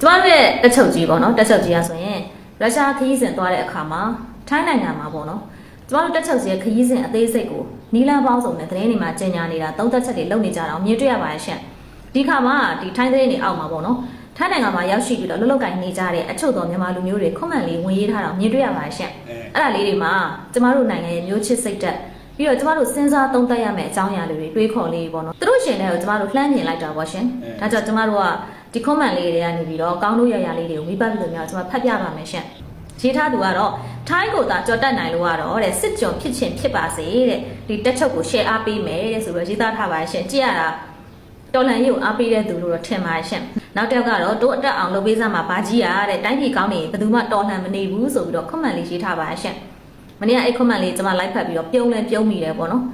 ကျမတို့ရဲ့တက်ချုပ်ကြီးပေါ့နော်တက်ချုပ်ကြီးอ่ะဆိုရင်ရုရှားခရီးစဉ်သွားတဲ့အခါမှာထိုင်းနိုင်ငံမှာပေါ့နော်ကျမတို့တက်ချုပ်ကြီးရဲ့ခရီးစဉ်အသေးစိတ်ကိုနီလန်ပေါင်းစုံနဲ့သတင်းတွေမှာကြေညာနေတာသုံးသက်ချက်တွေလုပ်နေကြတာကိုမြင်တွေ့ရပါတယ်ရှင်ဒီခါမှာဒီထိုင်းသတင်းတွေအောက်မှာပေါ့နော်ထိုင်းနိုင်ငံမှာရောက်ရှိပြီးတော့လှုပ်လှုပ်ကိုင်နေကြတဲ့အချုပ်တော်မြန်မာလူမျိုးတွေခွန်မှန်လေးဝင်ရေးထားတာကိုမြင်တွေ့ရပါတယ်ရှင်အဲအဲ့ဒါလေးတွေမှာကျမတို့နိုင်ငံရဲ့မျိုးချစ်စိတ်တက်ပြီးတော့ကျမတို့စဉ်းစားသုံးသပ်ရမယ့်အကြောင်းအရာတွေတွေးခေါ်လေးပေါ့နော်သူတို့ရှင်တွေကိုကျမတို့လှမ်းမြင်လိုက်တာပေါ့ရှင်ဒါကြောင့်ကျမတို့က ဒီ comment လေးတွေကနေပြီးတော့ကောင်းလို့ရရလေးတွေကိုဝိပတ်ပြီးလို့များကျမဖတ်ပြပါမယ်ရှင်ရေးထားသူကတော့ထိုင်းကိုသာကြော်တက်နိုင်လို့ကတော့တဲ့စစ်ကြုံဖြစ်ချင်းဖြစ်ပါစေတဲ့ဒီတက်ချုပ်ကို share အားပေးမယ်တဲ့ဆိုတော့ရေးသားထားပါရှင်ကြည့်ရတာတော်လန်ရေးကိုအားပေးတဲ့သူလို့တော့ထင်ပါတယ်ရှင်နောက်တစ်ယောက်ကတော့တို့အတက်အောင်လုပ်ပေးစမ်းမှာဘာကြီးရတဲ့တိုင်းပြည်ကောင်းနေဘယ်သူမှတော်လှန်မနေဘူးဆိုပြီးတော့ comment လေးရေးထားပါရှင်မနေ့ကအဲ့ comment လေးကျွန်မ like ဖတ်ပြီးတော့ပြုံးလဲပြုံးမိတယ်ပေါ့နော်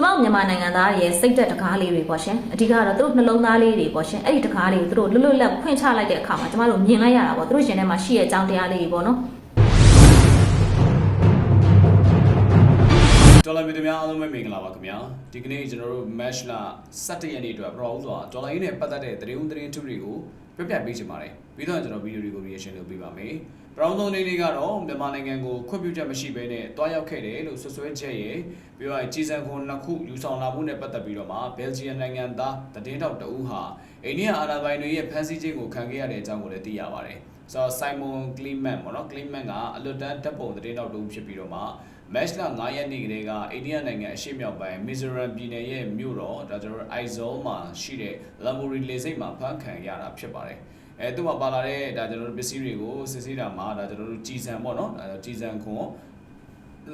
ကျွန်မတို့မြန်မာနိုင်ငံသားတွေရဲ့စိတ်သက်တကားလေးတွေပေါ့ရှင်အဓိကတော့သူတို့နှလုံးသားလေးတွေပေါ့ရှင်အဲ့ဒီတကားလေးကိုသူတို့လွတ်လွတ်လပ်ဖွင့်ချလိုက်တဲ့အခါမှာကျွန်မတို့မြင်လိုက်ရတာပေါ့သူတို့ရှင်ထဲမှာရှိရဲ့အကြောင်းတရားလေးတွေပေါ့နော်ဒေါ်လာမီတများအားလုံးပဲမင်္ဂလာပါခင်ဗျာဒီကနေ့ကျွန်တော်တို့ match လာ17ရက်နေ့အတွက်ပရောဥစွာဒေါ်လာရင်းနဲ့ပတ်သက်တဲ့သတင်းဦးသတင်းထုတွေကို ပြပြပေးချင်ပါတယ်ပြီးတော့ကျွန်တော်ဗီဒီယိုတွေကို reaction လုပ်ပေးပါမယ်ပရောင်းသုံးလေးလေးကတော့မြန်မာနိုင်ငံကိုခွင့်ပြုချက်မရှိဘဲနဲ့တွားရောက်ခဲ့တယ်လို့ဆွဆွဲချက်ရယ်ပြီးတော့ကြီးစံခွန်နှစ်ခုယူဆောင်လာမှုနဲ့ပတ်သက်ပြီးတော့မှဘယ်လ်ဂျီယံနိုင်ငံသားသတင်းတောက်တဦးဟာအိန္ဒိယအာဏာပိုင်တွေရဲ့ဖမ်းဆီးခြင်းကိုခံခဲ့ရတဲ့အကြောင်းကိုလည်းသိရပါတယ်ဆိုတော့ Simon Clement ပေါ့နော် Clement ကအလွတ်တန်းတပ်ပုံသတင်းတောက်တဦးဖြစ်ပြီးတော့မှ match လ9ရက်နေ့ကလေးကအိန္ဒိယနိုင်ငံအရှေ့မြောက်ပိုင်း Mizoram ပြည်နယ်ရဲ့မြို့တော်ဒါကျွန်တော်တို့ Aizawl မှာရှိတဲ့ Lamuri လေဆိပ်မှာဖမ်းခံရတာဖြစ်ပါတယ်။အဲသူ့မှာပါလာတဲ့ဒါကျွန်တော်တို့ပစ္စည်းတွေကိုစစ်ဆေးတာမှာဒါကျွန်တော်တို့ကြည်စံပေါ့နော်ဒါကြည်စံခွန်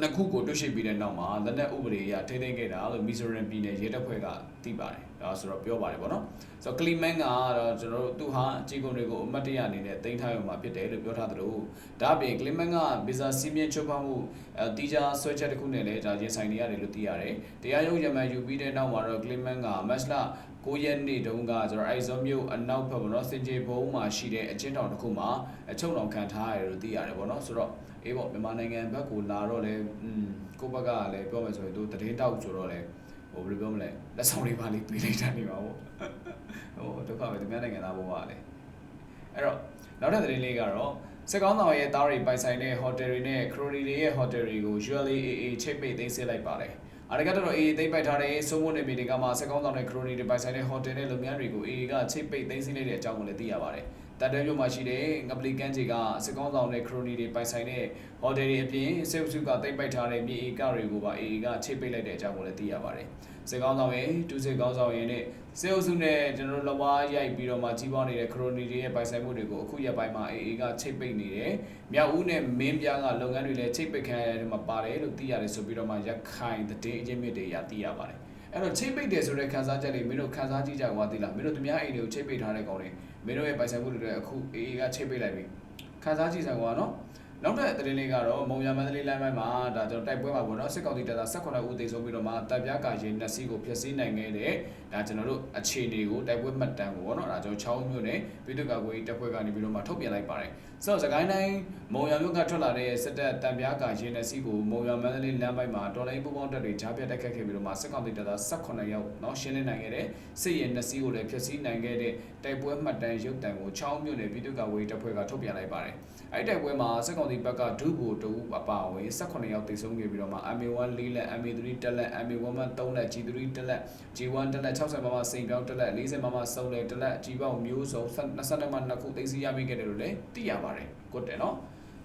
နှစ်ခုကိုတွေ့ရှိပြီးတဲ့နောက်မှာလက်နက်ဥပဒေအရထိန်းသိမ်းခဲ့တာလို့ Mizoram ပြည်နယ်ရဲတပ်ဖွဲ့ကသိပါတယ်။ဒါဆိုတော့ပြောပါတယ်ပေါ့နော်။ဆိုတော့ Clement ကတော့ကျွန်တော်တို့သူဟာအကြီးကုန်တွေကိုအမတ်တရအနေနဲ့တင်ထားရုံမှာဖြစ်တယ်လို့ပြောထားသလိုဒါအပြင် Clement က visa စီးမြင့်ချုပ်ဖောက်မှုအဲတီဂျာဆွဲချက်တစ်ခုနဲ့လည်းဒါရင်ဆိုင်နေရတယ်လို့သိရတယ်။တရားရုံးရမန်ယူပြီးတဲ့နောက်မှာတော့ Clement က match လ9ရက်နေ့တုန်းကကျွန်တော်အိုက်ဇောမြို့အနောက်ဘက်ပေါ့နော်စင်ကြေဘုံမှာရှိတဲ့အချင်းတောင်တစ်ခုမှာအချုပ်တော်ခံထားရတယ်လို့သိရတယ်ပေါ့နော်ဆိုတော့ အေးပေါ့မြန်မာနိုင်ငံဘက်ကိုလာတော့လေอืมကိုယ့်ဘက်ကလည်းပြောမယ်ဆိုရင်သူတရင်တောက်ဆိုတော့လေဟိုဘယ်လိုပြောမလဲလက်ဆောင်လေးပါလေးပေးလိုက်တာနေပါပေါ့ဟိုဒုက္ခပဲသူများနိုင်ငံသားဘဝလေအဲ့တော့နောက်ထပ်သတင်းလေးကတော့စစ်ကောင်းဆောင်ရဲ့တားရီပိုင်ဆိုင်တဲ့ဟိုတယ်တွေနဲ့ခရိုနီတွေရဲ့ဟိုတယ်တွေကို ULAA ချိတ်ပိတ်သိမ်းဆည်းလိုက်ပါတယ်အရကတော် AA သိမ်းပိုက်ထားတဲ့စိုးမိုးနေမီတွေကမှစစ်ကောင်းဆောင်တဲ့ခရိုနီတွေပိုင်ဆိုင်တဲ့ဟိုတယ်နဲ့လုပ်ငန်းတွေကို AA ကချိတ်ပိတ်သိမ်းဆည်းလိုက်တဲ့အကြောင်းကိုလည်းသိရပါတယ် တန်တဲမြို့မှာရှိတဲ့ငပလီကန်ကြီးကစစ်ကောင်းဆောင်တဲ့ခရိုနီတွေပိုင်ဆိုင်တဲ့ဟိုတယ်တွေအပြင်စေုပ်စုကသိမ်းပိုက်ထားတဲ့မြေဧကတွေကိုပါ AA ကချိတ်ပိတ်လိုက်တဲ့အကြောင်းကိုလည်းသိရပါတယ်စစ်ကောင်းဆောင်ရဲ့ဒုစစ်ကောင်းဆောင်ရဲ့နဲ့စေအုပ်စုနဲ့ကျွန်တော်တို့လဝါရိုက်ပြီးတော့မှကြီးပွားနေတဲ့ခရိုနီတွေရဲ့ပိုင်ဆိုင်မှုတွေကိုအခုရက်ပိုင်းမှာ AA ကချိတ်ပိတ်နေတယ်။မြောက်ဦးနဲ့မင်းပြားကလုပ်ငန်းတွေလည်းချိတ်ပိတ်ခံရတဲ့မှာပါတယ်လို့သိရတယ်ဆိုပြီးတော့မှရခိုင်သတင်းအချင်းမြစ်တွေရသိရပါတယ်။အဲ့တော့ချိတ်ပိတ်တယ်ဆိုတဲ့ခန်းစားချက်တွေမင်းတို့ခန်းစားကြည့်ကြပါသေးလား။မင်းတို့သူများအိမ်တွေကိုချိတ်ပိတ်ထားတဲ့ကောင်တွေ မင်းတို့ရဲ့ပိုင်ဆိုင်မှုတွေလည်းအခု AA ကချိတ်ပိတ်လိုက်ပြီ။ခန်းစားကြည့်စမ်းကွာနော်။ နောက်တဲ့သတင်းလေးကတော့မုံရမန္တလေးလမ်းပိုင်းမှာဒါကျွန်တော်တိုက်ပွဲမှာပေါ့နော်စစ်ကောင်စီတပ်သား18ဦးသေဆုံးပြီးတော့မှတပ်ပြားကာရင်နှစ်စီးကိုဖျက်ဆီးနိုင်ခဲ့တဲ့ဒါကျွန်တော်တို့အခြေအနေကိုတိုက်ပွဲမှတ်တမ်းကိုပေါ့နော်ဒါကျွန်တော်ချောင်းမြို့နယ်ပြည်သူ့ကာကွယ်ရေးတပ်ဖွဲ့ကနေပြီးတော့မှထုတ်ပြန်လိုက်ပါတယ်ဆိုတော့စကိုင်းတိုင်းမုံရမြို့ကထွက်လာတဲ့စစ်တပ်တပ်ပြားကာရင်နှစ်စီးကိုမုံရမန္တလေးလမ်းပိုင်းမှာတော်လိုင်းပူပေါင်းတပ်တွေကြားပြတ်တိုက်ခတ်ခဲ့ပြီးတော့မှစစ်ကောင်စီတပ်သား18ယောက်နော်ရှင်းလင်းနိုင်ခဲ့တဲ့စစ်ရင်နှစ်စီးကိုလည်းဖျက်ဆီးနိုင်ခဲ့တဲ့တိုက်ပွဲမှတ်တမ်းရုပ်တံကိုချောင်းမြို့နယ်ပြည်သူ့ကာကွယ်ရေးတပ်ဖွဲ့ကထုတ်ပြန်လိုက်ပါတယ်အဲ့တိုက်ပွဲမှာစစ်ကောင်စီဘက်ကဒုဗိုလ်တဦးအပါအဝင်18ယောက်သေဆုံးခဲ့ပြီးတော့မှ MA1 ၄လက် MA3 တက်လက် MA1 မှ3လက် G3 တက်လက် G1 တက်လက်60မမစိန်ပြောင်းတက်လက်40မမစုံလက်တက်လက် G ပေါင်းမျိုးစုံ22မ2ခုသိသိရမိခဲ့တယ်လို့လည်းသိရပါတယ်ကိုတယ်နော်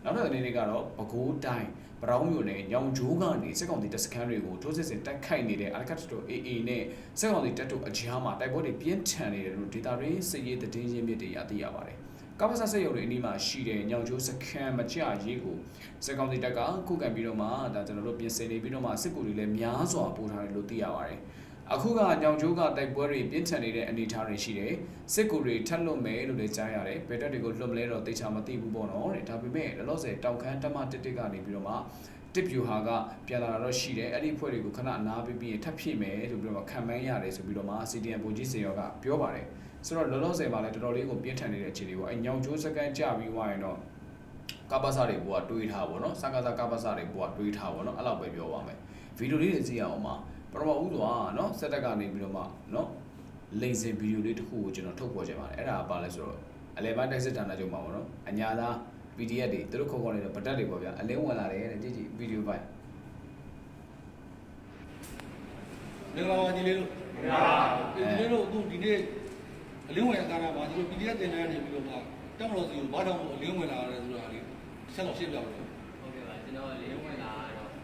နောက်တဲ့အနေနဲ့ကတော့ပဲခူးတိုင်းပရောင်းမြို့နယ်ညောင်ဂျိုးကနေစစ်ကောင်စီတပ်စခန်းတွေကိုထိုးစစ်ဆင်တိုက်ခိုက်နေတဲ့အာကတ်တို AA နဲ့စစ်ကောင်စီတပ်တို့အကြားမှာတိုက်ပွဲတွေပြင်းထန်နေတယ်လို့ဒေတာရင်းစစ်ရေးသတင်းရင်းမြစ်တွေရသိရပါတယ် ကပ္ပစဆက်ရုံတွေအနီးမှာရှိတဲ့ညောင်ကျိုးစခန်းမကြရေးကိုစစ်ကောင်စီတပ်ကခုခံပြီးတော့မှဒါကျွန်တော်တို့ပြင်ဆင်နေပြီးတော့မှစစ်ကူတွေလည်းများစွာပို့ထားတယ်လို့သိရပါတယ်။အခုကညောင်ကျိုးကတိုက်ပွဲတွေပြင်းထန်နေတဲ့အနေအထားတွေရှိတယ်။စစ်ကူတွေထပ်လွတ်မယ်လို့လည်းကြားရတယ်။ဘယ်တက်တွေကိုလွတ်မလဲတော့သိချာမသိဘူးပေါ့နော်တဲ့။ဒါပေမဲ့လောလောဆယ်တောင်ခမ်းတမတစ်တစ်ကနေပြီးတော့မှတစ်ပြူဟာကပြန်လာတော့ရှိတယ်။အဲ့ဒီဖွဲ့တွေကိုခဏအနားပြီးပြီးထပ်ဖြည့်မယ်ဆိုပြီးတော့ခံမှန်းရတယ်ဆိုပြီးတော့မှ CDN ပုံကြီးစေရောကပြောပါတယ်။ ဆိုတော့လောလောဆယ်မှာလည်းတော်တော်လေးကိုပြင်းထန်နေတဲ့အခြေအနေပေါ့။အဲညောင်ကျိုးစကန်ကြပြီးွားရင်တော့ကပ္ပစာတွေဘုရားတွေးထားပေါ့နော်စကားစကပ္ပစာတွေဘုရားတွေးထားပေါ့နော်အဲ့လောက်ပဲပြောပါမယ်ဗီဒီယိုလေးတွေကြည့်ရအောင်ပါပထမဦးစွာနော်စက်တက်ကနေပြီးတော့မှနော်လိန်စင်ဗီဒီယိုလေးတစ်ခုကိုကျွန်တော်ထုတ်ပေါ်ချင်ပါတယ်အဲ့ဒါကဘာလဲဆိုတော့အလဲပိုင်းတိုက်စစ်ဌာနချုပ်မှာပေါ့နော်အညာသား PDF တွေသူတို့ခုတ်ခေါ်နေတဲ့ဗတ်တက်တွေပေါ့ဗျာအလင်းဝင်လာတယ်တဲ့ကြည့်ကြည့်ဗီဒီယိုဖိုင်မင်္ဂလာပါညီလေးတို့မင်္ဂလာပါညီလေးတို့အခုဒီနေ့ အလင်းဝင်အခမ်းအနားမှာညီတို့ PDF တင်တဲ့နေပြီးတော့ကတက်မလို့စီကိုဘာကြောင့်အလင်းဝင်လာရတယ်ဆိုတာလေးဆက်တော့ရှင်းပြပါဦးဟုတ်ကဲ့ပါကျွန်တော်လေးဝင်လာတော့ဟို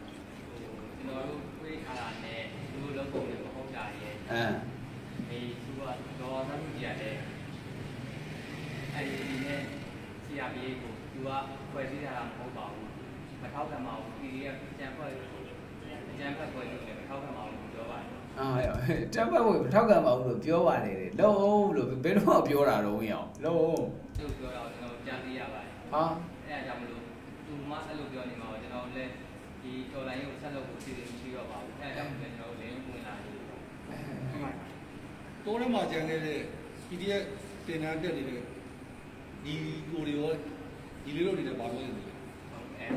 ကျွန်တော်တို့ပြေးထားတာနဲ့သူတို့လုံးပုံတွေမဟုတ်တာရဲ့အမ်ဒီသူကတော့သမှုကြီးရတယ်အဲဒီနဲ့ဆရာပြေးကိုသူကဖွဲ့စည်းထားတာမဟုတ်ပါဘူးမထောက်ခံပါဘူးဒီကကြံဖွဲ့ကြံဖက်ဖွဲ့လို့လည်းမထောက်ခံပါဘူးပြောပါတယ် အာဟဲ့တမ်ပတ်ကိုထောက်ခံပါဦးလို့ပြောပါတယ်တဲ့လုံးလို့ဘယ်တော့မှပြောတာတော့ဝင်အောင်လုံးသူပြောတော့ကျွန်တော်ကြားသိရပါတယ်ဟာအဲဒါကြောင့်မလို့သူမအဲ့လိုပြောနေမှာကျွန်တော်လည်းဒီတော်လိုင်းကိုဆက်လုပ်ဖို့စီစဉ်မရှိတော့ပါဘူးအဲဒါကြောင့်ကျွန်တော်လေးဝင်လာတယ်တိုးထဲမှာကြံခဲ့တဲ့ PDF တင်တဲ့တက်နေတဲ့ဒီကိုတွေရောညီလေးတို့တွေလည်းဘာလို့လဲဟုတ်အဲ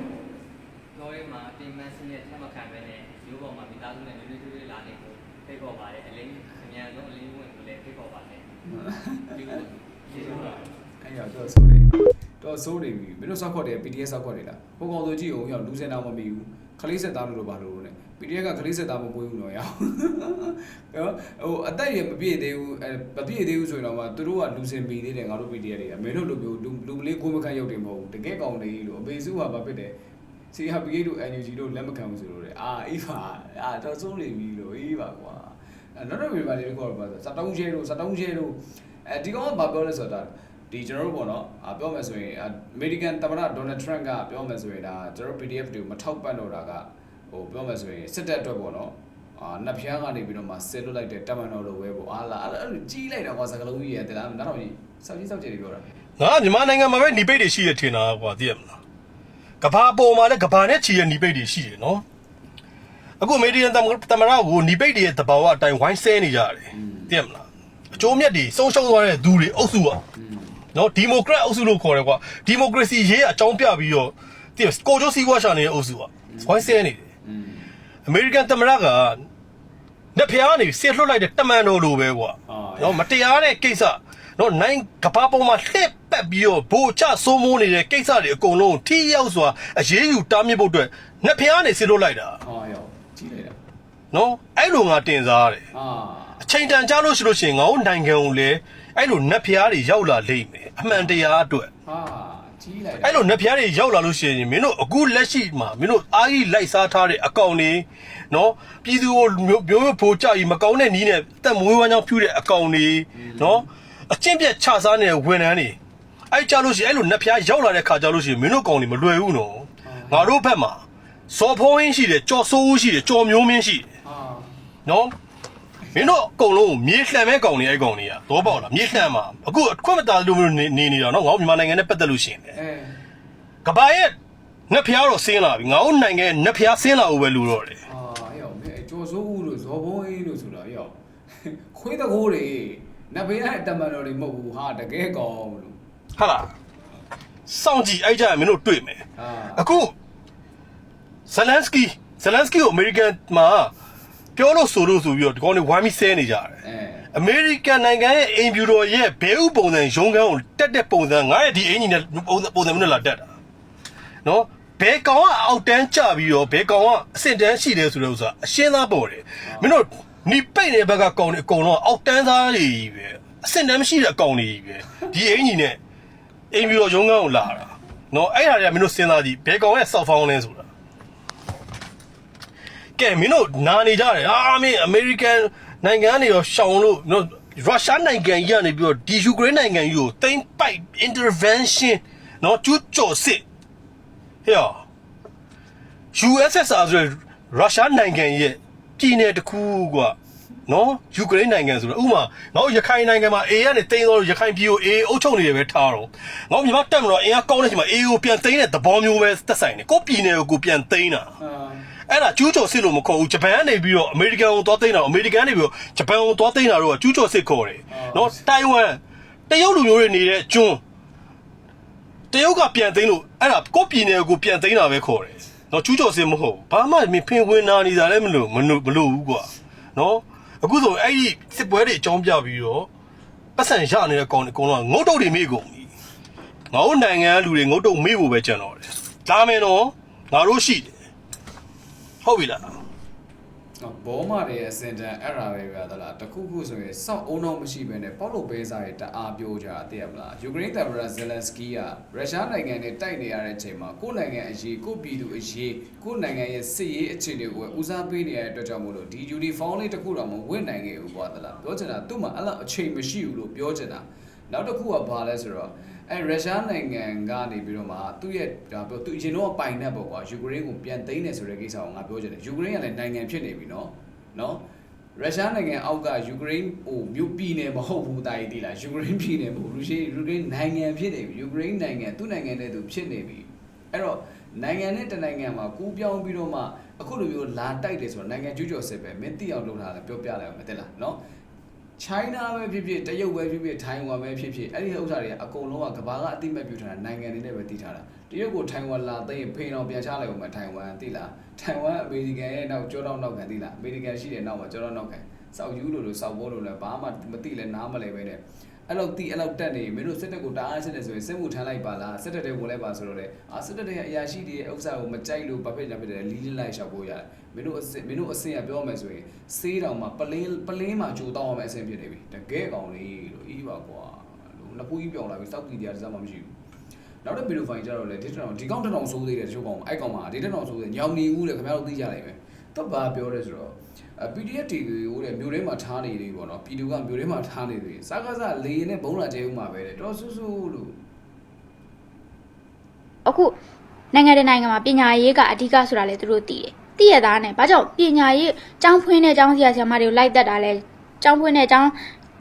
တော့ရမှာပြင်မစင်းရဲ့ထက်မခံပဲနဲ့ရိုးပေါ်မှာမိသားစုနဲ့နွေးနွေးထွေးထွေးလာနေကို ဖိတ်ခေါ်ပါတယ်အလင်းအများဆုံးအလင်းဝင်ကိုလည်းဖိတ်ခေါ်ပါတယ်ဒီလိုကျေးဇူးပါအဲ့ရတော့ဆိုးတယ်တော့ဆိုးနေပြီမင်းတို့စောက်ခွက်တယ် PDF စောက်ခွက်တယ်လားဟိုကောင်ဆိုကြည့်အောင်ရောက်လူစင်တောင်မမီဘူးခလေးဆက်သားလို့တော့ဘာလို့လဲ PDF ကခလေးဆက်သားမပွေးဘူးတော့ရအောင်နော်ဟိုအသက်ရမပြည့်သေးဘူးအဲမပြည့်သေးဘူးဆိုရင်တော့မှသူတို့ကလူစင်မီသေးတယ်ငါတို့ PDF တွေကမင်းတို့လိုမျိုးလူလူလေးကိုမခန့်ရုပ်တယ်မဟုတ်ဘူးတကယ်ကောင်လေးလို့အပေစုကဘာဖြစ်တယ် CHP တို့ NUG တို့လက်မခံဘူးဆိုလို့လေအာအေးပါအာတော့စိုးနေပြီလို့အေးပါကွာ နော်နော်ဝေဘာလေးကိုခေါ်ပါဆို73ရှဲလို့73ရှဲလို့အဲဒီကောင်ကဘာပြောလဲဆိုတော့ဒီကျွန်တော်တို့ပေါ့နော်အပြောမယ်ဆိုရင်အမေရိကန်သမ္မတဒေါ်နယ်ထရန့်ကပြောမယ်ဆိုရင်ဒါကျွန်တော် PDF တွေမထောက်ပံ့တော့တာကဟိုပြောမယ်ဆိုရင်စစ်တပ်အတွက်ပေါ့နော်အာနဖျားကနေပြီးတော့မှဆဲလွတ်လိုက်တဲ့တမန်တော်လိုပဲပေါ့အားလားအဲ့လိုကြီးလိုက်တော့ကွာစကလုံးကြီးရတယ်လားနောက်တော့စောက်ကြီးစောက်ကျယ်တွေပြောတာငါမြန်မာနိုင်ငံမှာပဲနေပိတ်တွေရှိရထင်တာကွာသိရမလားကဘာပေါ်မှာလည်းကဘာနဲ့ချီရနေပိတ်တွေရှိရနော် အခုအမေရိကန်သမ္မတကိုหนีပိတ်တွေရဲ့တဘာဝအတိုင်းဝိုင်းဆဲနေကြတယ်သိရမလားအကျိုးမြတ်တွေဆုံးရှုံးသွားတဲ့သူတွေအုပ်စုอ่ะနော်ဒီမိုကရက်အုပ်စုလို့ခေါ်တယ်ကွာဒီမိုကရေစီရေးအကြောင်းပြပြီးတော့သိရကိုကျိုးစီးပွားရှာနေတဲ့အုပ်စုอ่ะဝိုင်းဆဲနေတယ် อืม အမေရိကန်သမ္မတကလက်ဖျားကနေဆစ်လွှတ်လိုက်တဲ့တမန်တော်လိုပဲကွာ အာ နော်မတရားတဲ့ကိစ္စနော်နိုင်ကဘာပေါ်မှာလှက်ပက်ပြီးတော့ဘိုးချစိုးမိုးနေတဲ့ကိစ္စတွေအကုန်လုံးထိရောက်စွာအရေးယူတားမြစ်ဖို့အတွက်နှစ်ဖျားနေဆစ်လွှတ်လိုက်တာ ဟောရော ကြီးလိုက်တာနော်အဲ့လိုငါတင်စားရတယ်အာအချိန်တန်ကြလို့ရှိလို့ရှိရင်ငါတို့နိုင်ငံကိုလည်းအဲ့လိုနှစ်ဖျားတွေရောက်လာလိမ့်မယ်အမှန်တရားအတွက်ဟာကြီးလိုက်တာအဲ့လိုနှစ်ဖျားတွေရောက်လာလို့ရှိရင်မင်းတို့အခုလက်ရှိမှာမင်းတို့အားကြီးလိုက်စားထားတဲ့အကောင့်တွေနော်ပြည်သူကိုမျိုးမျိုးဖိုးကြကြီးမကောင်းတဲ့နီးနဲ့တက်မွေးဝမ်းကြောင်းဖြူတဲ့အကောင့်တွေနော်အကျင့်ပြတ်ချစားနေတဲ့ဝန်ထမ်းတွေအဲ့ကြလို့ရှိရင်အဲ့လိုနှစ်ဖျားရောက်လာတဲ့ခါကြလို့ရှိရင်မင်းတို့ကောင်တွေမလွယ်ဘူးနော်ငါတို့ဘက်မှာ စော်ဖိုးရင်းရှိတယ်ကြော်ဆိုးဦးရှိတယ်ကြော်မျိုးမင်းရှိတယ်ဟာနော်မင်းတို့အကုန်လုံးမြေလှန်မဲ့ကောင်တွေအဲ့ကောင်တွေကသဘောပေါက်လားမြေလှန်မှာအခုအခွင့်မတာလို့မျိုးနေနေနေတာနော်ငါတို့မြန်မာနိုင်ငံနဲ့ပတ်သက်လို့ရှိရင်လေအဲကဘာရဲ့နှစ်ဖျားတော့ဆင်းလာပြီငါတို့နိုင်ငံရဲ့နှစ်ဖျားဆင်းလာဦးပဲလို့တော့တယ်ဟာရောမင်းကြော်စိုးဦးလို့ဇော်ဘုံအေးလို့ဆိုတာရောခွေးတကိုးတွေနဘေးရတမန်တော်တွေမဟုတ်ဘူးဟာတကယ်ကောင်းလို့ဟာလားစောင့်ကြည့်အဲ့ကြရင်မင်းတို့တွေ့မယ်ဟာအခု ဇလန်စကီဇလန်စကီကိုအမေရိကန်မှာပြောလို့ဆိုလို့ဆိုပြီးတော့ဒီကောင်တွေဝိုင်းပြီးဆဲနေကြတယ်အဲအမေရိကန်နိုင်ငံရဲ့အင်ဖြူတော်ရဲ့ဘဲဥပုံစံရုံးခန်းကိုတက်တဲ့ပုံစံငါရဲ့ဒီအင်ဂျင်နဲ့ပုံစံပုံစံမျိုးနဲ့လာတက်တာနော်ဘဲကောင်ကအောက်တန်းကျပြီးတော့ဘဲကောင်ကအဆင့်တန်းရှိတယ်ဆိုတဲ့ဥစ္စာအရှင်းသားပေါ်တယ်မင်းတို့နီပိတ်နေတဲ့ဘက်ကကောင်တွေအကုန်လုံးအောက်တန်းသားတွေကြီးပဲအဆင့်တန်းမရှိတဲ့အကောင်တွေကြီးပဲဒီအင်ဂျင်နဲ့အင်ဖြူတော်ရုံးခန်းကိုလာတာနော်အဲ့ဒါတွေကမင်းတို့စဉ်းစားကြည့်ဘဲကောင်ရဲ့စောက်ဖောင်းလဲဆိုတာ ကဲမင်းတို့နာနေကြတယ်အာမင်းအမေရိကန်နိုင်ငံကနေရောရှောင်လို့နော်ရုရှားနိုင်ငံကြီးကနေပြီးတော့ဒီယူကရိန်းနိုင်ငံကြီးကိုတိမ့်ပိုက် intervention နော်ကျူးကျော်စစ်ဟဲ့ USSR ဆိုရယ်ရုရှားနိုင်ငံရဲ့ပြည်နယ်တစ်ခုကွာနော်ယူကရိန်းနိုင်ငံဆိုတော့ဥပမာငါတို့ရခိုင်နိုင်ငံမှာ A ကနေတိမ့်တော့ရခိုင်ပြည်ကို A အုပ်ချုပ်နေတယ်ပဲထားတော့ငါတို့မြန်မာတက်မလို့အင်အားကောင်းတဲ့ချိန်မှာ A ကိုပြန်သိမ်းတဲ့သဘောမျိုးပဲသက်ဆိုင်တယ်ကိုယ့်ပြည်နယ်ကိုကိုပြန်သိမ်းတာအာ အဲ့ဒါကျူးကျော်စစ်လို့မခေါ်ဘူးဂျပန်ကနေပြီးတော့အမေရိကန်ကိုသွားသိမ်းတာအမေရိကန်ကနေပြီးတော့ဂျပန်ကိုသွားသိမ်းတာတော့ကျူးကျော်စစ်ခေါ်တယ်နော်တိုင်ဝမ်တရုတ်လူမျိုးတွေနေတဲ့ကျွန်းတရုတ်ကပြန်သိမ်းလို့အဲ့ဒါကိုယ့်ပြည်နယ်ကိုပြန်သိမ်းတာပဲခေါ်တယ်နော်ကျူးကျော်စစ်မဟုတ်ဘူးဘာမှမဖင်ဝင်နာနေတာလည်းမလို့မလို့မလို့ဘူးကွာနော်အခုဆိုအဲ့ဒီစစ်ပွဲတွေအကြောင်းပြပြီးတော့ပတ်စံရနေတဲ့ကောင်တွေအကုန်လုံးကငုတ်တုတ်တွေမိကုန်ပြီငါတို့နိုင်ငံကလူတွေငုတ်တုံမေ့ဖို့ပဲကြံတော့တယ်ဒါမယ်နော်ငါတို့ရှိတယ် ဟုတ်ပြီလားဘောမာတွေရဲ့အစင်တန်အဲ့ဒါပဲပြသလားတခုခုဆိုရင်စောက်အုံတော့မရှိဘဲနဲ့ပေါက်လို့ပေးစားရဲ့တအားပြောကြတာသိရမလားယူကရိန်းသမ္မတဇယ်လန်စကီးကရုရှားနိုင်ငံနဲ့တိုက်နေရတဲ့အချိန်မှာကိုယ့်နိုင်ငံအရေးကိုယ့်ပြည်သူအရေးကိုယ့်နိုင်ငံရဲ့စစ်ရေးအခြေအနေကိုဦးစားပေးနေရတဲ့အတွက်ကြောင့်မို့လို့ဒီ uniform လေးတစ်ခုတော့မဝတ်နိုင်ခဲ့ဘူးကွာသလားပြောချင်တာသူ့မှာအဲ့လောက်အချိန်မရှိဘူးလို့ပြောချင်တာ နောက်တစ်ခုကဘာလဲဆိုတော့အဲရုရှားနိုင်ငံကနေပြီးတော့မှသူ့ရဲ့ဒါပြောသူအရင်တော့ပိုင်တဲ့ပေါ့ကွာယူကရိန်းကိုပြန်သိမ်းတယ်ဆိုတဲ့ကိစ္စကိုငါပြောချင်တယ်ယူကရိန်းကလည်းနိုင်ငံဖြစ်နေပြီနော်နော်ရုရှားနိုင်ငံအောက်ကယူကရိန်းဟိုမြို့ပြည်နယ်မဟုတ်ဘူးတာကြီးသိလားယူကရိန်းပြည်နယ်မဟုတ်ဘူးရှိယူကရိန်းနိုင်ငံဖြစ်နေပြီယူကရိန်းနိုင်ငံသူ့နိုင်ငံနဲ့သူဖြစ်နေပြီအဲ့တော့နိုင်ငံနဲ့တနိုင်ငံမှာကူးပြောင်းပြီးတော့မှအခုလိုမျိုးလာတိုက်တယ်ဆိုတော့နိုင်ငံကျူးကျော်စစ်ပဲမင်းသိအောင်လုပ်ထားတယ်ပြောပြလိုက်အောင်မသိလားနော် China ပဲဖြစ်ဖြစ်တရုတ်ပဲဖြစ်ဖြစ်ထိုင်ဝမ်ပဲဖြစ်ဖြစ်အဲ့ဒီဥစ္စာတွေကအကုန်လုံးကကဘာကအတိမတ်ပြုထားတာနိုင်ငံတွေနဲ့ပဲတည်ထားတာတရုတ်ကိုထိုင်ဝမ်လာသိရင်ဖိန်အောင်ပြန်ချလိုက်အောင်မထိုင်ဝမ်သိလားထိုင်ဝမ်အမေရိကန်ရဲ့နောက်ကြောတော့နောက်ခံသိလားအမေရိကန်ရှိတဲ့နောက်မှာကြောတော့နောက်ခံစောက်ယူလို့လို့စောက်ဘောလို့လည်းဘာမှမသိလဲနားမလဲပဲနဲ့ အဲ့လောက်တီးအဲ့လောက်တက်နေမင်းတို့စစ်တပ်ကိုတအားစစ်တယ်ဆိုရင်စစ်မှုထမ်းလိုက်ပါလားစစ်တပ်တွေဝင်လိုက်ပါဆိုတော့လေအာစစ်တပ်တွေအရာရှိတွေဥစ္စာကိုမကြိုက်လို့ဘာဖြစ်ညာဖြစ်တယ်လီးလီးလိုက်ရှောက်ဖို့ရတယ်မင်းတို့အစစ်မင်းတို့အစင်ကပြောမယ်ဆိုရင်စေးတောင်မှာပလင်းပလင်းမှာကြိုတောင်းအောင်အစင်ဖြစ်နေပြီတကယ်ကောင်းလေးလို့အီးပါကွာလို့နှစ်ခုကြီးပြောင်းလာပြီစောက်တီတရားတစ်စက်မှမရှိဘူးနောက်တဲ့ဗီဒီယိုဖိုင်ကျတော့လေဒီတောင်ဒီကောင်းတောင်ဆိုးသေးတယ်တချို့ကောင်အဲ့ကောင်မှာဒီတောင်ဆိုးသေးညောင်နေဦးလေခင်ဗျားတို့သိကြလိုက်မယ်တော့ဘာပြောလဲဆိုတော့ PDF တီကိုတဲ့မြို့ထဲမှာထားနေသေးပေါ့နော်ပြည်သူကမြို့ထဲမှာထားနေသေးစကားစလေရင်နဲ့ဘုံလာကျဲဦးမှာပဲတဲ့တော်ဆူဆူလို့ အခုနိုင်ငံတကာနိုင်ငံမှာပညာရေးကအဓိကဆိုတာလေသူတို့သိတယ်သိရသားနဲ့ဘာကြောင့်ပညာရေးကျောင်းဖွင့်တဲ့ကျောင်းဆရာဆရာမတွေကိုလိုက်တက်တာလဲကျောင်းဖွင့်တဲ့ကျောင်း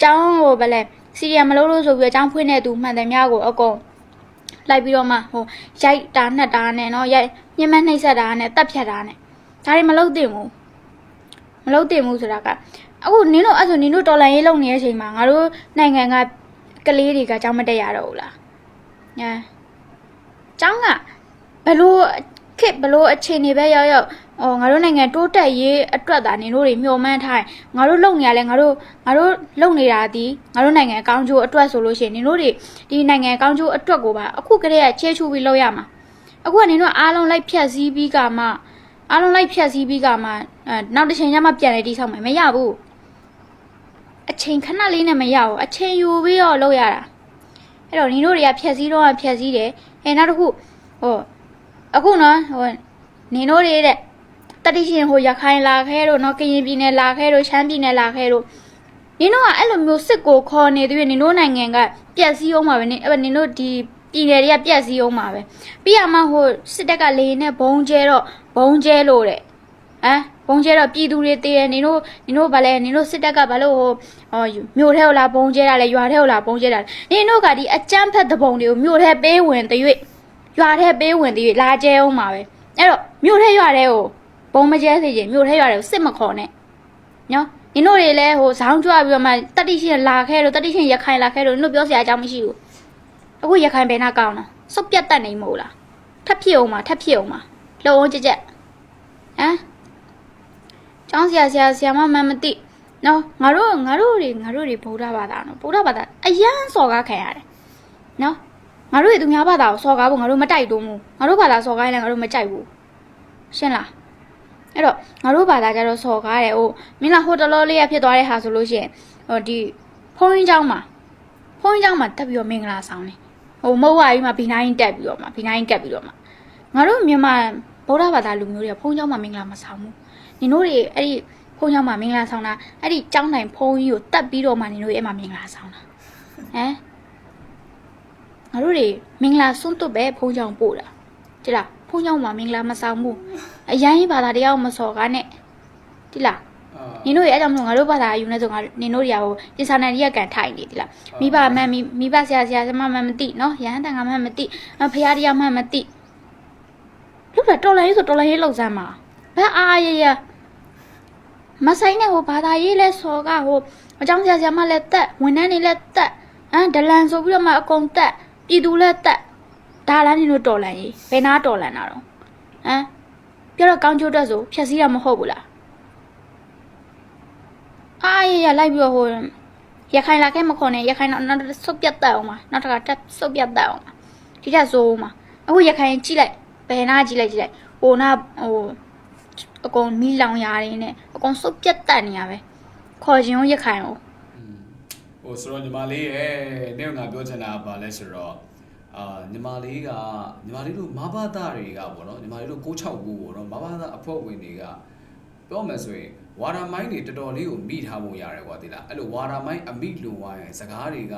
ကျောင်းဟိုဗလဲစီရီယံမလို့လို့ဆိုပြီးတော့ကျောင်းဖွင့်တဲ့သူမှန်တယ်များကိုအကုန်လိုက်ပြီးတော့မှဟိုရိုက်တာနှက်တာနဲ့เนาะရိုက်ညှဉ်းမနှိပ်စက်တာနဲ့တက်ဖြတ်တာနဲ့ဒါတွေမလုပ်သင့်ဘူး မလုပ်သင့်ဘူးဆိုတာကအခုနင်တို့အဲ့ဆိုနင်တို့တော်လန်ရေးလုပ်နေတဲ့အချိန်မှာငါတို့နိုင်ငံကကလေးတွေကကျောင်းမတက်ရတော့ဘူးလားညာကျောင်းကဘလို့ခစ်ဘလို့အခြေအနေပဲရောက်ရောက်အော်ငါတို့နိုင်ငံတိုးတက်ရေးအတွက်သာနေတို့တွေမျှော်မှန်းထားရင်ငါတို့လုံနေရလဲငါတို့ငါတို့လုံနေတာဒီငါတို့နိုင်ငံကောင်းကျိုးအတွက်ဆိုလို့ရှိရင်နေတို့တွေဒီနိုင်ငံကောင်းကျိုးအတွက်ကိုပါအခုကတည်းကချဲချူပြီးလုပ်ရမှာအခုကနေတို့အားလုံးလိုက်ဖြတ်စည်းပြီးကမှ အားလုံးလိုက်ဖြတ်စည်းပြီးကမှအဲနောက်တစ်ချိန်ကျမှပြန်လေတိဆောက်မယ်မရဘူးအချိန်ခဏလေးနဲ့မရဘူးအချိန်ယူပြီးတော့လုပ်ရတာအဲ့တော့နေတို့တွေကဖြတ်စည်းတော့ဖြတ်စည်းတယ်အဲနောက်တစ်ခုဟိုအခုနော်ဟိုနင်တို့တွေတဲ့တတိရှင်ဟိုရခိုင်လာခဲတို့နော်ကရင်ပြည်နယ်လာခဲတို့ရှမ်းပြည်နယ်လာခဲတို့နင်တို့ကအဲ့လိုမျိုးစစ်ကိုခေါ်နေသေးရင်နင်တို့နိုင်ငံကပြက်စီးအောင်ပါပဲနင်အဲ့နင်တို့ဒီ ပြည်နယ်တွေကပြက်စီးအောင်ပါပဲပြီးရမှဟိုစစ်တပ်ကလေနဲ့ဘုံကျဲတော့ဘုံကျဲလို့တဲ့ဟမ်ဘုံကျဲတော့ပြည်သူတွေတည်တယ်နင်တို့နင်တို့ဗာလဲနင်တို့စစ်တပ်ကဘာလို့ဟိုဟောမြို့ထဲကိုလာဘုံကျဲတာလဲရွာထဲကိုလာဘုံကျဲတာလဲနင်တို့ကဒီအကြမ်းဖက်တဲ့ဘုံတွေကိုမြို့ထဲပေးဝင်တဲ့၍ရွာထဲပေးဝင်တဲ့၍လာကျဲအောင်ပါပဲအဲ့တော့မြို့ထဲရွာထဲကိုဘုံမကျဲစေချင်မြို့ထဲရွာထဲကိုစစ်မခေါ်နဲ့နော်နင်တို့တွေလည်းဟိုဇောင်းကြွပြီးတော့မှတတိရှင်လာခဲတို့တတိရှင်ရခိုင်လာခဲတို့နင်တို့ပြောစရာအကြောင်းမရှိဘူး အခုရခိုင်ဘယ်နှကောင်းလားစုပ်ပြတ်တတ်နေမို့လားထပ်ဖြစ်အောင်ပါထပ်ဖြစ်အောင်ပါလုံအောင်ကြက်ကြက်ဟမ် ကျောင်းဆရာဆရာဆရာမမှန်မသိနော်ငါတို့ငါတို့တွေငါတို့တွေဗုဒ္ဓဘာသာနော်ဗုဒ္ဓဘာသာအယမ်းစော်ကားခံရတယ်နော်ငါတို့တွေသူများဘာသာကိုစော်ကားဖို့ငါတို့မတိုက်တုံးဘူးငါတို့ဘာသာစော်ကားရင်လည်းငါတို့မကြိုက်ဘူးရှင်းလားအဲ့တော့ငါတို့ဘာသာကြတော့စော်ကားတယ်ဟိုမင်းလားဟိုတလောလေးရဖြစ်သွားတဲ့ဟာဆိုလို့ရှိရင်ဟိုဒီဖုန်းကြီးเจ้าမှာဖုန်းကြီးเจ้าမှာတက်ပြီးတော့မင်္ဂလာဆောင်တယ် ဟိုမဟုတ်ဝါကြီးမှာဘီနိုင်တက်ပြီးတော့မှာဘီနိုင်ကက်ပြီးတော့မှာငါတို့မြန်မာဗုဒ္ဓဘာသာလူမျိုးတွေကဖုန်းเจ้าမှာမင်္ဂလာမဆောင်ဘူး နင်တို့တွေအဲ့ဒီဖုန်းเจ้าမှာမင်္ဂလာဆောင်တာအဲ့ဒီကျောင်းတိုင်ဖုန်းကြီးကိုတတ်ပြီးတော့မှနင်တို့ရဲ့အဲ့မှာမင်္ဂလာဆောင်တာဟမ်ငါတို့တွေမင်္ဂလာစွန့်တွတ်ပဲဖုန်းเจ้าပို့တာတိလားဖုန်းเจ้าမှာမင်္ဂလာမဆောင်ဘူးအရန်ကြီးဘာသာတရားကိုမစော်ကားနဲ့တိလား နင်တို့ရဲ့အဲ့ကြောင့်မလို့ငါတို့ဘာသာယူနေဆိုငါနင်တို့တွေကဟိုပြစာနယ်ကြီးကကန်ထိုင်နေတိလားမိဘမှန်မိမိဘဆရာဆရာဆရာမမှန်မသိနော်ရဟန်းတန်ကမှန်မသိဖရာတရားမှန်မသိလို့တော့တော်လိုင်းဆိုတော်လိုင်းရေးလောက်စမ်းပါဘယ်အားရရမဆိုင်နဲ့ဟိုဘာသာရေးလဲစော်ကဟိုအကြောင်းဆရာဆရာမလည်းတက်ဝန်ထမ်းတွေလည်းတက်အမ်ဒလန်ဆိုပြီးတော့မှအကုန်တက်ပြည်သူလည်းတက်ဒါလားနေလို့တော်လန်ကြီးဘယ်နာတော်လန်တာတော့ဟမ်ပြတော့ကောင်းကျိုးတက်ဆိုဖြက်စီးရမဟုတ်ဘူးလား အားရရလိုက်ပြီးတော့ဟိုရခိုင်လာခဲ့မခေါ်နဲ့ရခိုင်တော့နောက်ဆုတ်ပြတ်တက်အောင်ပါနောက်တစ်ခါတက်ဆုတ်ပြတ်တက်အောင်ပါဒီထက်ဆိုးမှာအခုရခိုင်ကြည့်လိုက်ဘယ်နာကြည့်လိုက်ကြည့်လိုက်ဟိုနာဟိုအကုန်မီးလောင်ရာတွေနဲ့အကုန်စုပ်ပြတ်တက်နေရပဲခေါ်ခြင်းရခိုင်ကိုဟိုဆိုတော့ညီမလေးရဲ့နေ့ကငါပြောချင်တာကဘာလဲဆိုတော့အာညီမလေးကညီမလေးတို့မဘာသာတွေကပေါ့နော်ညီမလေးတို့669ပေါ့နော်မဘာသာအဖွဲ့ဝင်တွေကပြောမယ်ဆိုရင် ဝါဒမိုင်းတွေတော်တော်လေးကိုမိထားဖို့ရတယ်ကွာတိလားအဲ့လိုဝါဒမိုင်းအမိလုံသွားရင်စကားတွေက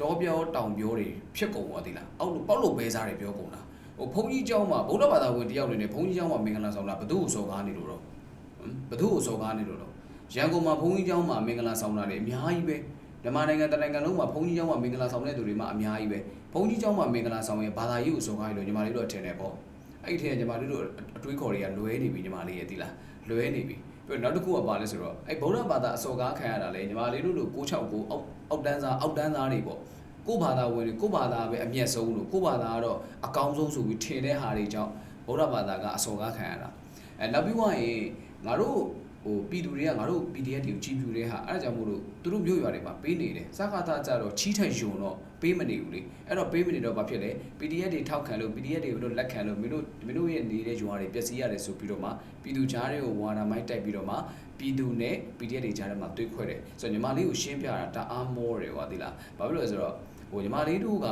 တောပြောတောင်ပြောတွေဖြစ်ကုန်သွားတိလားအောက်လို့ပေါက်လို့ပဲစားတွေပြောကုန်တာဟိုဘုန်းကြီးเจ้าမှာဗုဒ္ဓဘာသာဝင်တယောက်နေနဲ့ဘုန်းကြီးเจ้าမှာမင်္ဂလာဆောင်တာဘသူ့ကိုစော်ကားနေလို့တော့ဟမ်ဘသူ့ကိုစော်ကားနေလို့တော့ရန်ကုန်မှာဘုန်းကြီးเจ้าမှာမင်္ဂလာဆောင်တာတွေအများကြီးပဲ မြန်မာနိုင်ငံတနိုင်ငံလုံးမှာဘုန်းကြီးကျောင်းမှာမင်္ဂလာဆောင်တဲ့သူတွေမှအများကြီးပဲဘုန်းကြီးကျောင်းမှာမင်္ဂလာဆောင်ရင်ဘာသာရေးကိုစော်ကားရလို့ညီမလေးတို့အထင်တယ်ပေါ့အဲ့ဒီထက်ညီမလေးတို့အတွေးခေါ်တွေကလွဲနေပြီညီမလေးရဲ့ဒီလားလွဲနေပြီ ပြီးတော့နောက်တစ်ခုကဘာလဲဆိုတော့အဲ့ဗုဒ္ဓဘာသာအစော်ကားခံရတာလေညီမလေးတို့လို669အောက်အောက်တန်းစားအောက်တန်းသားတွေပေါ့ကိုယ့်ဘာသာဝင်တွေကိုယ့်ဘာသာပဲအမျက်ဆုံးလို့ကိုယ့်ဘာသာကတော့အကောင်းဆုံးဆိုပြီးထင်တဲ့ဟာတွေကြောင့်ဗုဒ္ဓဘာသာကအစော်ကားခံရတာအဲနောက်ပြီးတော့ရင်ငါတို့ဟိုပြည်သူတွေကငါတို့ PDF တွေကိုကြီးပြူတဲ့ဟာအဲ့ဒါကြောင့်မို့လို့သူတို့မျိုးရွာတွေမှာပေးနေတယ်စကားသားကြတော့ချီးထန်ယုံတော့ ပေးမနေဘူးလေအဲ့တော့ပေးမနေတော့ဘာဖြစ်လဲ PDF တွေထောက်ခံလို့ PDF တွေတို့လက်ခံလို့မင်းတို့မင်းတို့ရဲ့နေတဲ့ရွာတွေပျက်စီးရတယ်ဆိုပြီးတော့မှပြည်သူကြားတွေကိုဝါဒမိုင်းတိုက်ပြီးတော့မှပြည်သူနဲ့ PDF တွေကြားထဲမှာတွေးခွဲတယ်ဆိုတော့ညီမလေးကိုရှင်းပြတာတအားမောတယ်ကွာသိလားဘာဖြစ်လို့လဲဆိုတော့ဟိုညီမလေးတို့က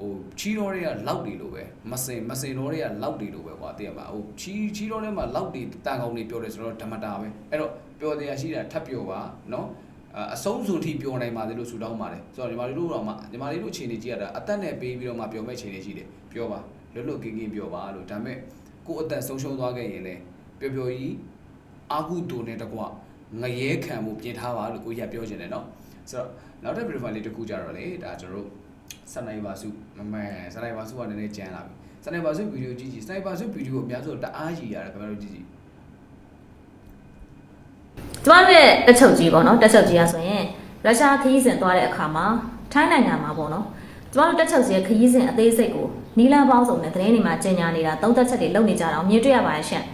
ဟိုချီတော်တွေကလောက်တွေလို့ပဲမစင်မစင်တော်တွေကလောက်တွေလို့ပဲကွာသိရမှာဟိုချီချီတော်တွေမှာလောက်တွေတန်ကောင်းတွေပြောတယ်ဆိုတော့ဓမ္မတာပဲအဲ့တော့ပြောတရားရှိတာထပ်ပြောပါနော် အဆုံးစုံထိပြောနိုင်ပါသေးလို့ဆူတောင်းပါတယ်ဆိုတော့ညီမလေးတို့တော့မှညီမလေးတို့အခြေအနေကြည့်ရတာအသက်နဲ့ပေးပြီးတော့မှပြောမဲ့အခြေအနေရှိတယ်ပြောပါလွတ်လွတ်ကင်းကင်းပြောပါလို့ဒါပေမဲ့ကိုယ့်အသက်ဆုံးရှုံးသွားခဲ့ရင်လည်းပျော်ပျော်ကြီးအာဟုတူနဲ့တကွငရဲခံမှုပြင်ထားပါလို့ကိုကြီးကပြောချင်တယ်နော်ဆိုတော့နောက်ထပ် profile လေးတစ်ခုကြတော့လေဒါကျွန်တော်တို့စနိုက်ပါစုမမဲစနိုက်ပါစုကလည်းနည်းနည်းကြမ်းလာပြီစနိုက်ပါစုဗီဒီယိုကြည့်ကြည့်စနိုက်ပါစုဗီဒီယိုအများဆုံးတအားရည်ရတယ်ခင်ဗျားတို့ကြည့်ကြည့် ကျမတို့ရဲ့တက်ချုပ်ကြီးပေါ့နော်တက်ချုပ်ကြီးကဆိုရင်ရုရှားခရီးစဉ်သွားတဲ့အခါမှာထိုင်းနိုင်ငံမှာပေါ့နော်ကျမတို့တက်ချုပ်ကြီးရဲ့ခရီးစဉ်အသေးစိတ်ကိုနီလန်ပေါင်းစုံနဲ့သတင်းတွေမှာကြေညာနေတာသုံးသက်ချက်တွေလုပ်နေကြတာကိုမြင်တွေ့ရပါရဲ့ရှင့်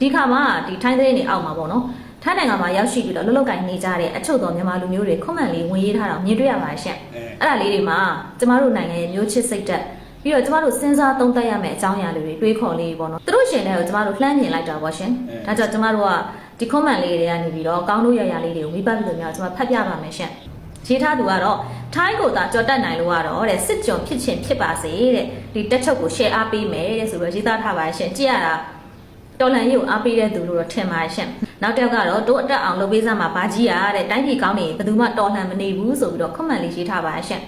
ဒီခါမှာဒီထိုင်းသတင်းတွေအောက်မှာပေါ့နော်ထိုင်းနိုင်ငံမှာရောက်ရှိပြီးတော့လှုပ်လှုပ်ကိုင်နေကြတဲ့အချုပ်တော်မြန်မာလူမျိုးတွေခွန်မှန်လေးဝင်ရေးထားတာကိုမြင်တွေ့ရပါရဲ့ရှင့်အဲအဲ့ဒါလေးတွေမှာကျမတို့နိုင်ငံရဲ့မျိုးချစ်စိတ်တက်ပြီးတော့ကျမတို့စဉ်းစားသုံးသပ်ရမယ့်အကြောင်းအရာတွေတွေးခေါ်လေးပေါ့နော်သူတို့ရှင်တွေကိုကျမတို့လှမ်းမြင်လိုက်တာပေါ့ရှင်ဒါကြောင့်ကျမတို့က ဒီ comment လေးတွေကနေပြီးတော့ကောင်းလို့ရရလေးတွေကိုမိဘပြည်သူများကျမဖတ်ပြပါမယ်ရှင်ရေးထားသူကတော့ထိုင်းကိုသာကြော်တက်နိုင်လို့ကတော့တဲ့စစ်ကြုံဖြစ်ချင်းဖြစ်ပါစေတဲ့ဒီတက်ချုပ်ကို share အားပေးမယ်တဲ့ဆိုပြီးရေးသားထားပါရှင်ကြည့်ရတာတော်လန်ရေးကိုအားပေးတဲ့သူလို့တော့ထင်ပါရှင်နောက်တစ်ယောက်ကတော့တို့အတက်အောင်လုပ်ပေးစမ်းမှာဗာကြီးရတဲ့တိုင်းပြည်ကောင်းနေဘယ်သူမှတော်လှန်မနေဘူးဆိုပြီးတော့ comment လေးရေးထားပါရှင်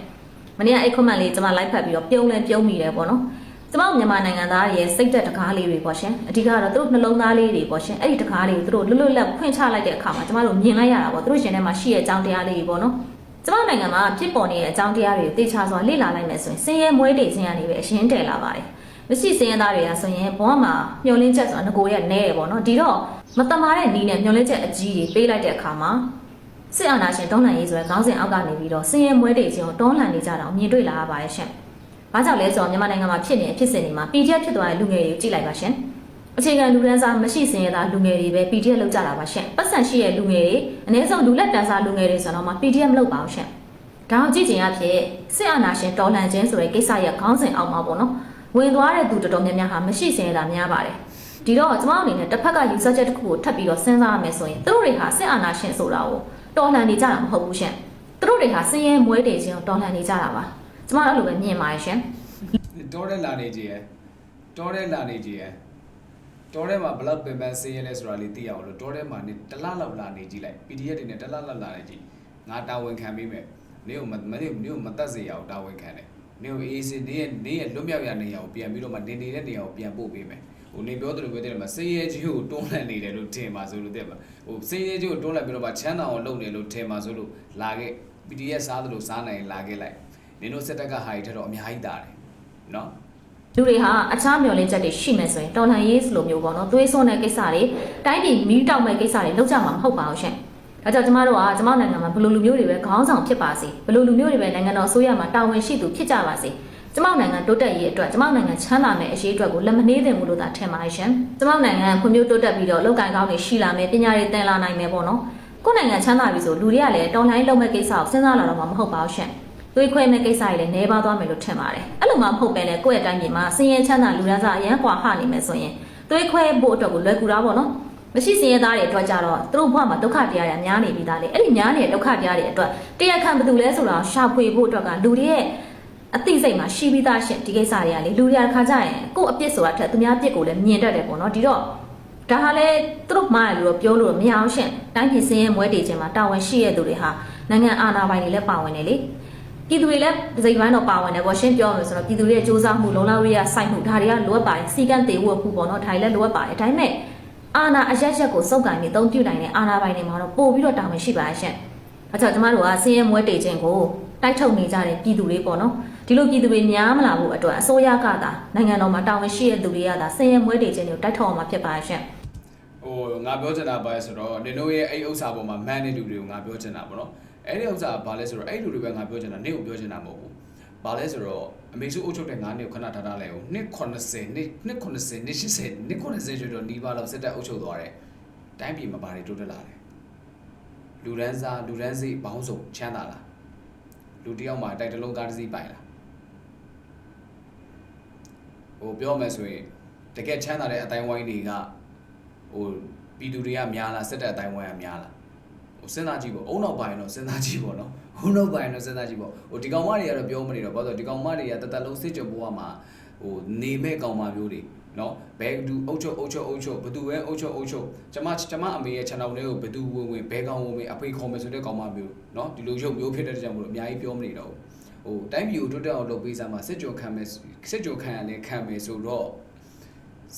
မနေ့ကအဲ့ comment လေးကျွန်မ like ဖတ်ပြီးတော့ပြုံးလဲပြုံးမိတယ်ပေါ့နော် ကျွန်မမြန်မာနိုင်ငံသားရဲ့စိတ်သက်တကားလေးတွေပေါ့ရှင်အဓိကတော့သူတို့နှလုံးသားလေးတွေပေါ့ရှင်အဲ့ဒီတကားလေးကိုသူတို့လွတ်လွတ်လပ်ဖွင့်ချလိုက်တဲ့အခါမှာကျွန်မတို့မြင်လိုက်ရတာပေါ့သူတို့ရှင်ထဲမှာရှိတဲ့အကြောင်းတရားလေးတွေပေါ့နော်ကျွန်မနိုင်ငံမှာဖြစ်ပေါ်နေတဲ့အကြောင်းတရားတွေကိုသိချစွာလေ့လာလိုက်မယ်ဆိုရင်စင်ရဲမွေးတေခြင်းကနေပဲအရင်တည်လာပါတယ်မရှိစင်ရသားတွေကဆိုရင်ဘဝမှာမျောလင်းချက်ဆိုတာငကိုရဲ့နဲတယ်ပေါ့နော်ဒီတော့မတမာတဲ့နီးနဲ့မျောလင်းချက်အကြီးတွေပေးလိုက်တဲ့အခါမှာစစ်အာဏာရှင်တောင်းနိုင်ရေးဆိုတဲ့ခေါင်းစဉ်အောက်ကနေပြီးတော့စင်ရဲမွဲတေခြင်းကိုတွန်းလှန်နေကြတာကိုမြင်တွေ့လာရပါတယ်ရှင်။ ဘာကြောင့်လဲဆိုတော့မြန်မာနိုင်ငံမှာဖြစ်နေတဲ့ဖြစ်စဉ်တွေမှာ PDF ဖြစ်သွားတဲ့လူငယ်တွေကိုကြည့်လိုက်ပါရှင်။အခြေခံလူတန်းစားမရှိစင်ရတာလူငယ်တွေပဲ PDF လောက်ကြတာပါရှင်။ပတ်စံရှိတဲ့လူငယ်တွေအနည်းဆုံးလူလက်တန်းစားလူငယ်တွေဆိုတော့မှ PDF မလုပ်ပါဘူးရှင်။ဒါအောင်ကြည့်ချင်ရဖြစ်စစ်အာဏာရှင်တော်လှန်ခြင်းဆိုတဲ့ကိစ္စရဲ့ခေါင်းစဉ်အောက်မှာပေါ့နော်။ဝင်သွားတဲ့သူတော်တော်များများဟာမရှိစင်ရတာများပါတယ်။ဒီတော့ကျွန်မအနေနဲ့တစ်ဖက်ကယူဆချက်တစ်ခုကိုထပ်ပြီးတော့စဉ်းစားရမယ်ဆိုရင်သူတို့တွေဟာစစ်အာဏာရှင်ဆိုတာကိုတော်လှန်နေကြတာမဟုတ်ဘူးရှင်သူတို့တွေဟာစင်းရဲမွဲတေခြင်းကိုတော်လှန်နေကြတာပါ ကျမတို့အဲ့လိုပဲမြင်ပါတယ်ရှင်တော်တဲ့လာနေကြရဲ့တော်တဲ့လာနေကြရဲ့တော်တဲ့မှာဘလောက်ပင်ပန်းစေးရဲလဲဆိုတာလေးသိရအောင်လို့တော်တဲ့မှာနေတလားလောက်လာနေကြည့်လိုက် PDF တွေနဲ့တလားလောက်လာနေကြည့်ငါတာဝန်ခံပေးမယ်နေကိုမမနေနေကိုမတက်စေရအောင်တာဝန်ခံတယ်နေကိုအေးစေနေရဲ့နေရဲ့လွတ်မြောက်ရနေရအောင်ပြန်ပြီးတော့မှနေနေတဲ့နေရာကိုပြန်ပို့ပေးမယ်ဟိုနေပြောတယ်လို့ပြောတယ်မှာစေးရဲကြီးကိုတွန်းလှန်နေတယ်လို့ထင်ပါဆိုလို့တဲ့ပါဟိုစေးရဲကြီးကိုတွန်းလှန်ပြီးတော့မှချမ်းသာအောင်လုပ်နေလို့ထင်ပါဆိုလို့လာခဲ့ PDF စားတယ်လို့စားနိုင်လာခဲ့လိုက် နင်တို့စက်တက်ကဟာရီထက်တော့အများကြီးတာတယ်နော်လူတွေဟာအခြားမျှော်လင့်ချက်တွေရှိမယ်ဆိုရင်တော်လှန်ရေးလိုမျိုးပေါ့နော်သွေးစွန်းတဲ့ကိစ္စတွေတိုင်းပြည်မီးတောက်မဲ့ကိစ္စတွေလောက်ကြမှာမဟုတ်ပါဘူးရှင်ဒါကြောင့်ကျမတို့ကကျမနိုင်ငံမှာဘယ်လိုလူမျိုးတွေပဲခေါင်းဆောင်ဖြစ်ပါစေဘယ်လိုလူမျိုးတွေပဲနိုင်ငံတော်အစိုးရမှာတာဝန်ရှိသူဖြစ်ကြပါစေကျမနိုင်ငံတိုးတက်ရေးအတွက်ကျမနိုင်ငံချမ်းသာမယ့်အရေးအတွက်ကိုလက်မနှေးသင့်ဘူးလို့သာထင်ပါတယ်ရှင်ကျမနိုင်ငံဖွံ့ဖြိုးတိုးတက်ပြီးတော့လောက်ကိုင်ကောင်းတွေရှိလာမယ်ပညာတွေသင်လာနိုင်မယ်ပေါ့နော်ကိုယ့်နိုင်ငံချမ်းသာပြီဆိုလူတွေကလည်းတော်လှန်ရေးလုပ်မဲ့ကိစ္စကိုစဉ်းစားလာတော့မှမဟုတ်ပါဘူးရှင် သွေးခွဲမဲ့ကိစ္စတွေလည်းနှဲပါသွားမယ်လို့ထင်ပါတယ်အဲ့လိုမှမဟုတ်ပဲလေကိုယ့်ရဲ့တိုင်းပြည်မှာစင်ရဲချမ်းသာလူဒန်းစားအရန်ကွာဟနေမယ်ဆိုရင်သွေးခွဲဖို့အတွက်ကိုလွယ်ကူတာပေါ့နော်မရှိစင်ရဲသားတွေအတွက်ကြတော့သူတို့ဘဝမှာဒုက္ခတရားတွေအများနေပြီးသားလေအဲ့ဒီများနေတဲ့ဒုက္ခတရားတွေအတွက်တရားခံဘယ်သူလဲဆိုတာကိုရှာဖွေဖို့အတွက်ကလူတွေရဲ့အသိစိတ်မှာရှိပြီးသားရှင့်ဒီကိစ္စတွေကလေလူတွေကတစ်ခါကြရင်ကိုယ့်အပြစ်ဆိုတာထက်သူများအပြစ်ကိုလည်းမြင်တတ်တယ်ပေါ့နော်ဒီတော့ဒါဟာလေသူတို့မှားတယ်လို့ပြောလို့မရအောင်ရှင့်တိုင်းပြည်စင်းရဲမွဲတေခြင်းမှာတာဝန်ရှိရတဲ့သူတွေဟာနိုင်ငံအာဏာပိုင်တွေလည်းပါဝင်တယ်လေ ပြည်သူတွေလည်းဒီစိတ်ပိုင်းတော့ပါဝင်တယ်ပေါ့ရှင်းပြောမယ်ဆိုတော့ပြည်သူတွေရဲ့စ조사မှုလုံလောက်ရရစိုက်မှုဒါတွေကလိုအပ်ပါတယ်စီကံတေဝတ်မှုပေါ့နော်ဒါတွေလည်းလိုအပ်ပါတယ်ဒါပေမဲ့အာဏာအရက်ရက်ကိုစုပ်ကန်ပြီးအသုံးပြုနိုင်တဲ့အာဏာပိုင်တွေမှာတော့ပို့ပြီးတော့တာဝန်ရှိပါတယ်ရှင့်အဲကြောင့်ကျမတို့ကစင်းရဲမွဲတေခြင်းကိုတိုက်ထုတ်နေကြတဲ့ပြည်သူတွေပေါ့နော်ဒီလိုပြည်သူတွေများမလာဘူးအတွက်အစိုးရကသာနိုင်ငံတော်မှာတာဝန်ရှိတဲ့သူတွေကသာစင်းရဲမွဲတေခြင်းတွေကိုတိုက်ထုတ်အောင်မှာဖြစ်ပါတယ်ရှင့်ဟိုငါပြောချင်တာပါလဲဆိုတော့နင်တို့ရဲ့အဲ့ဥစ္စာပေါ်မှာမန်တဲ့လူတွေကိုငါပြောချင်တာပေါ့နော် အဲ့ဒီဥစ္စာကဘာလဲဆိုတော့အဲ့လူတွေပဲငါပြောချင်တာနင့်ကိုပြောချင်တာမဟုတ်ဘူးဘာလဲဆိုတော့အမေစုအုပ်ချုပ်တဲ့ငါးနှစ်ကိုခဏထားထားလိုက်အောင်နှစ်80နှစ်နှစ်80နှစ်80နှစ်80ကျော်ကျော်နီးပါးလောက်စစ်တပ်အုပ်ချုပ်သွားတယ်တိုင်းပြည်မှာဘာတွေတိုးတက်လာလဲလူရန်စားလူရန်စိဘောင်းစုံချမ်းသာလားလူတစ်ယောက်မှာတိုက်တလုံးကားတစ်စီးပိုင်လားဟိုပြောမယ်ဆိုရင်တကယ်ချမ်းသာတဲ့အတိုင်းဝိုင်းတွေကဟိုပြည်သူတွေကများလားစစ်တပ်အတိုင်းဝိုင်းကများလား ဟိုစဉ်းစားကြည့်ပေါ့အုံနောက်ပိုင်းတော့စဉ်းစားကြည့်ပေါ့နော်အုံနောက်ပိုင်းတော့စဉ်းစားကြည့်ပေါ့ဟိုဒီကောင်မတွေကတော့ပြောမနေတော့ဘာလို့လဲဒီကောင်မတွေကတသက်လုံးစစ်ကြဘဝမှာဟိုနေမဲ့ကောင်မမျိုးတွေနော်ဘယ်သူအုတ်ချုပ်အုတ်ချုပ်အုတ်ချုပ်ဘသူပဲအုတ်ချုပ်အုတ်ချုပ်ကျမကျမအမေရဲ့ channel လေးကိုဘသူဝင်ဝင်ဘဲကောင်ဝင်ဝင်အဖေခေါ်မယ်ဆိုတဲ့ကောင်မမျိုးနော်ဒီလိုရုပ်မျိုးဖြစ်တဲ့ကြောင့်မလို့အများကြီးပြောမနေတော့ဘူးဟိုတိုင်းပြည်ကိုတိုးတက်အောင်လုပ်ပေးစမ်းမှာစစ်ကြုံခံမယ်စစ်ကြုံခံရလဲခံမယ်ဆိုတော့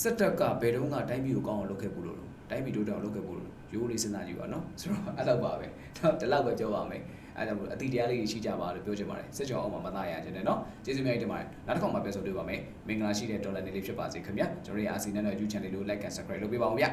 စစ်တပ်ကဘယ်တော့မှတိုင်းပြည်ကိုကောင်းအောင်လုပ်ခဲ့ဘူးလို့တိုင်းပြည်တိုးတက်အောင်လုပ်ခဲ့ဘူးလို့ ရိုးလေးစဉ်းစားကြည့်ပါနော်ဆိုတော့အဲ့လောက်ပါပဲတော့ဒီလောက်ပဲပြောပါမယ်အဲ့ဒါမို့အတိတရားလေးရှိကြပါလို့ပြောချင်ပါတယ်စစ်ကြောအောင်မှာမသားရခြင်းနဲ့နော်ကျေးဇူးများတင်ပါတယ်နောက်တစ်ခါမှပြန်ဆုံတွေ့ပါမယ်မင်္ဂလာရှိတဲ့ဒေါ်လာနေလေးဖြစ်ပါစေခင်ဗျာကျွန်တော်ရဲ့အာစီနဲ့ YouTube channel လေးကို like and subscribe လုပ်ပေးပါအောင်ဗျ